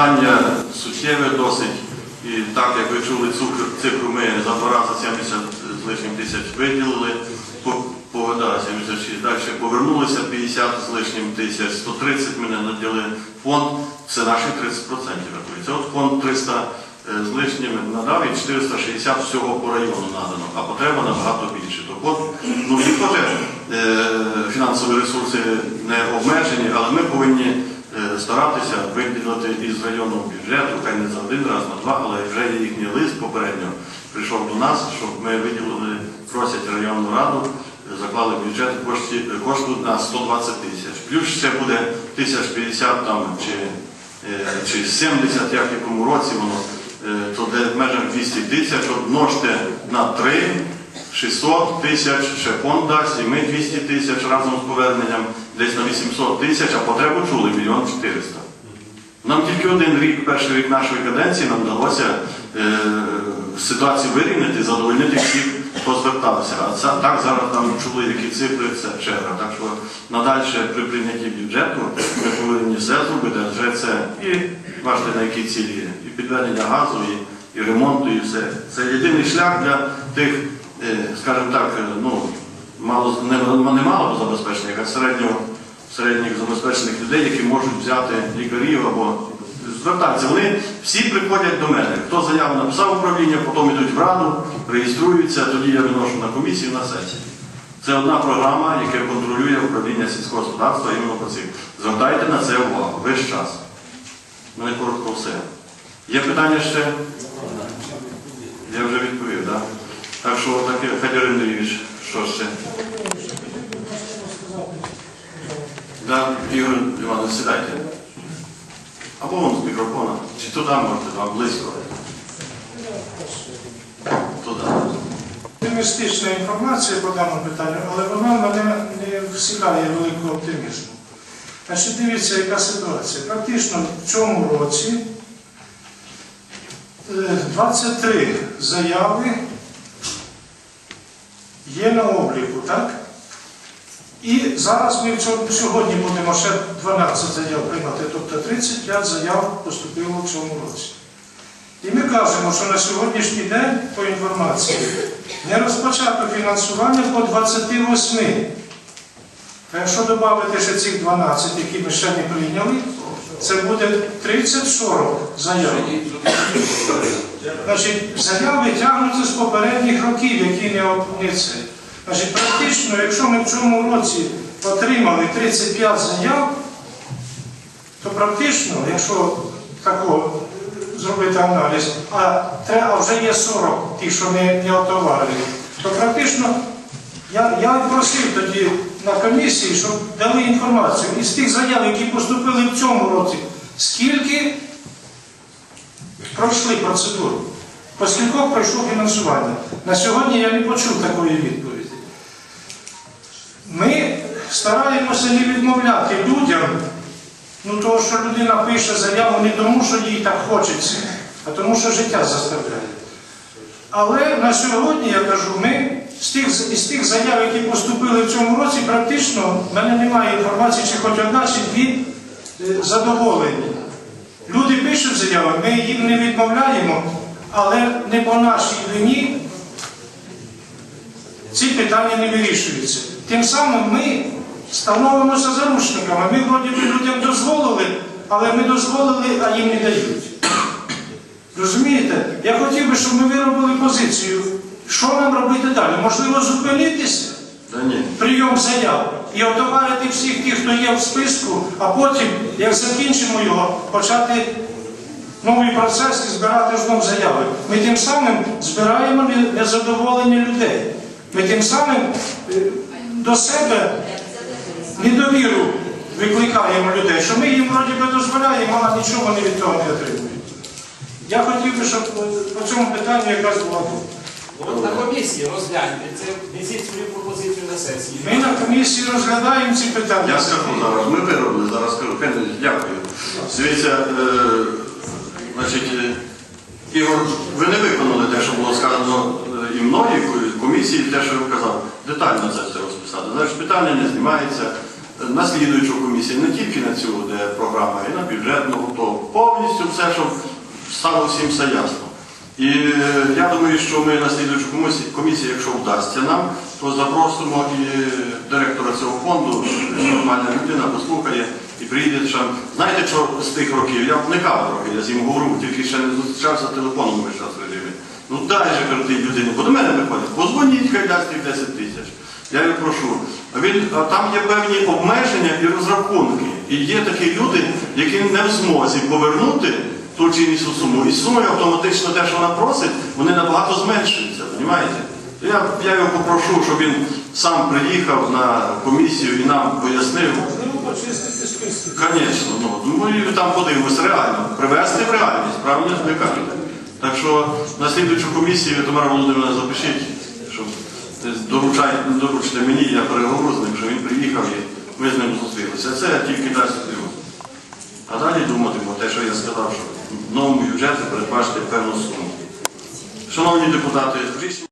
питання суттєве досить. І так, як ви чули, цифру, цифру ми за два рази 70 з лишнім тисяч виділили, по, да, 76, далі повернулися 50 з лишнім тисяч, 130 ми не наділи фонд, це наші 30% рахується. От фонд 300 е, з лишнім надав і 460 всього по району надано, а потреба набагато більше. То фонд, ну і теж е, фінансові ресурси не обмежені, але ми повинні старатися виділити із районного бюджету, хай не за один раз, на два, але вже їхній лист попередньо прийшов до нас, щоб ми виділили, просять районну раду, е, заклали бюджет кошти, кошту на 120 тисяч. Плюс ще буде 1050 там чи, е, чи 70, як в якому році воно, е, то де в межах 200 тисяч, от множте на 3, 600 тисяч, ще фонд дасть, і ми 200 тисяч разом з поверненням десь на 800 тисяч, а потребу чули мільйон 400. Нам тільки один рік, перший рік нашої каденції, нам вдалося е, ситуацію вирівняти, задовольнити всіх, хто звертався. А це, так зараз там чули, які цифри, це черга. Так що надальше при прийнятті бюджету ми повинні все зробити, адже це і бачите, на якій цілі є, і підведення газу, і, і ремонту, і все. Це єдиний шлях для тих, е, скажімо так, е, ну, мало, не, не мало забезпечених, а середнього середніх забезпечених людей, які можуть взяти лікарів або звертатися. Вони всі приходять до мене. Хто заяву написав управління, потім йдуть в раду, реєструються, тоді я виношу на комісію на сесію. Це одна програма, яка контролює управління сільського господарства іменно по цим. Звертайте на це увагу весь час. Мене коротко все. Є питання ще? Я вже відповів, так? Так що Федір Андрійович, що ще? Да, Ігор Іванович, сідайте. Або вон з мікрофона. Чи туди можете, вам близько. Туди. Оптимістична інформація по даному питанню, але вона мене не всікає великого оптимізму. Значить, дивіться, яка ситуація. Практично в цьому році е, 23 заяви є на обліку, так? І зараз ми сьогодні будемо ще 12 заяв приймати, тобто 35 заяв поступило в цьому році. І ми кажемо, що на сьогоднішній день, по інформації, не розпочато фінансування по 28. А якщо додати ще цих 12, які ми ще не прийняли, це буде 30-40 заяв. Значить, заяви тягнуться з попередніх років, які не, це. Значить, практично, якщо ми в цьому році отримали 35 заяв, то практично, якщо тако зробити аналіз, а, а вже є 40 тих, що не, не отоварили, то практично я, я просив тоді на комісії, щоб дали інформацію із тих заяв, які поступили в цьому році, скільки пройшли процедуру, по скількох пройшло фінансування. На сьогодні я не почув такої відповіді. Ми стараємося не відмовляти людям, ну того, що людина пише заяву не тому, що їй так хочеться, а тому, що життя заставляє. Але на сьогодні, я кажу, ми з тих, із тих заяв, які поступили в цьому році, практично в мене немає інформації, чи хоч одна, чи дві е, задоволені. Люди пишуть заяви, ми їм не відмовляємо, але не по нашій вині ці питання не вирішуються. Тим самим ми становимося заручниками. Ми вроді би людям дозволили, але ми дозволили, а їм не дають. Розумієте? Я хотів би, щоб ми виробили позицію, що нам робити далі. Можливо, зупинитися, Да ні. прийом заяв і отоварити всіх тих, хто є в списку, а потім, як закінчимо його, почати новий процес і збирати знову заяви. Ми тим самим збираємо не- незадоволення людей. Ми тим самим е, до себе недовіру викликаємо людей, що ми їм вроді би дозволяємо, а нічого вони від того не отримують. Я хотів би, щоб е, по цьому питанню якраз була. От на комісії розгляньте, це несіть свою пропозицію на сесії. Ми на комісії розглядаємо ці питання. Я скажу зараз, ми виробили, зараз скажу. Федір, дякую. Дивіться, е, значить, е, Ігор, ви не виконали те, що було сказано е, і мною, і комісії, те, що ви казав. Детально це все розписати. Значить, питання не знімається. на слідуючу комісію, не тільки на цю, де програма, і на бюджетну готову. Повністю все, щоб стало всім все ясно. І е, я думаю, що ми на слідуючу комісію, якщо вдасться нам, то запросимо і директора цього фонду, нормальна людина, послухає і приїде. Що, знаєте, що з тих років я вникав трохи, я з ним говорю, тільки ще не зустрічався телефоном весь час режимі. Ну дай же кажу, тій людині, бо до мене приходять, позвоніть, хай дасть тих 10 тисяч. Я його прошу. Він, там є певні обмеження і розрахунки. І є такі люди, які не в змозі повернути ту чи іншу суму. І сумою автоматично те, що вона просить, вони набагато зменшуються, розумієте? Я, я його попрошу, щоб він сам приїхав на комісію і нам пояснив. Звісно, ну, ну і там подивимося реально, привести в реальність, правильно. Так що на слідуючу комісію Тамара Володимирівна запишіть, щоб десь доручай, доручте мені, я переговорю з ним, що він приїхав і ми з ним зустрілися. Це тільки дасть плюс. А далі думатимемо те, що я сказав, що в новому бюджеті передбачити певну суму. Шановні депутати, рішення.